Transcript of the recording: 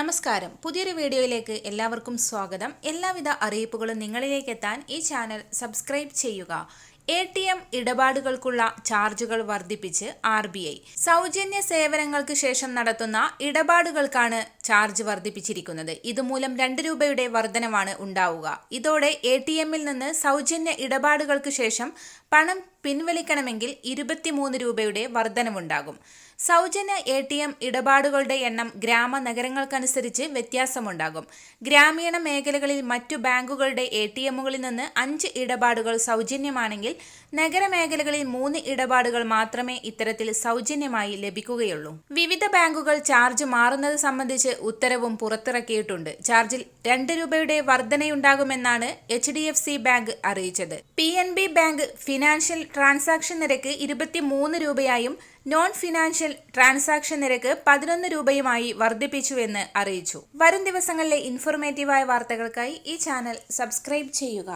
നമസ്കാരം. പുതിയൊരു വീഡിയോയിലേക്ക് എല്ലാവർക്കും സ്വാഗതം. എല്ലാവിധ അറിയിപ്പുകളും നിങ്ങളിലേക്ക് എത്താൻ ഈ ചാനൽ സബ്സ്ക്രൈബ് ചെയ്യുക. എ ടി എം ഇടപാടുകൾക്കുള്ള ചാർജുകൾ വർദ്ധിപ്പിച്ച് ആർ ബി ഐ. സൗജന്യ സേവനങ്ങൾക്ക് ശേഷം നടത്തുന്ന ഇടപാടുകൾക്കാണ് ചാർജ് വർദ്ധിപ്പിച്ചിരിക്കുന്നത്. ഇതുമൂലം രണ്ട് രൂപയുടെ വർധനവാണ് ഉണ്ടാവുക. ഇതോടെ എ ടി എമ്മിൽ നിന്ന് സൗജന്യ ഇടപാടുകൾക്ക് ശേഷം പണം പിൻവലിക്കണമെങ്കിൽ ഇരുപത്തിമൂന്ന് രൂപയുടെ വർധനവുണ്ടാകും. സൗജന്യ എ ടി എം ഇടപാടുകളുടെ എണ്ണം ഗ്രാമ നഗരങ്ങൾക്കനുസരിച്ച് വ്യത്യാസമുണ്ടാകും. ഗ്രാമീണ മേഖലകളിൽ മറ്റു ബാങ്കുകളുടെ എ ടി എമ്മുകളിൽ നിന്ന് അഞ്ച് ഇടപാടുകൾ സൗജന്യമാണെങ്കിൽ നഗരമേഖലകളിൽ മൂന്ന് ഇടപാടുകൾ മാത്രമേ ഇത്തരത്തിൽ സൗജന്യമായി ലഭിക്കുകയുള്ളൂ. വിവിധ ബാങ്കുകൾ ചാർജ് മാറുന്നത് സംബന്ധിച്ച് ഉത്തരവും പുറത്തിറക്കിയിട്ടുണ്ട്. ചാർജിൽ രണ്ട് രൂപയുടെ വർധനയുണ്ടാകുമെന്നാണ് H D F C bank അറിയിച്ചത്. P N B bank financial transaction നിരക്ക് ഇരുപത്തിമൂന്ന് രൂപയായും നോൺ ഫിനാൻഷ്യൽ ട്രാൻസാക്ഷൻ നിരക്ക് പതിനൊന്ന് രൂപയുമായി വർദ്ധിപ്പിച്ചുവെന്ന് അറിയിച്ചു. വരും ദിവസങ്ങളിലെ ഇൻഫോർമേറ്റീവായ വാർത്തകൾക്കായി ഈ ചാനൽ സബ്സ്ക്രൈബ് ചെയ്യുക.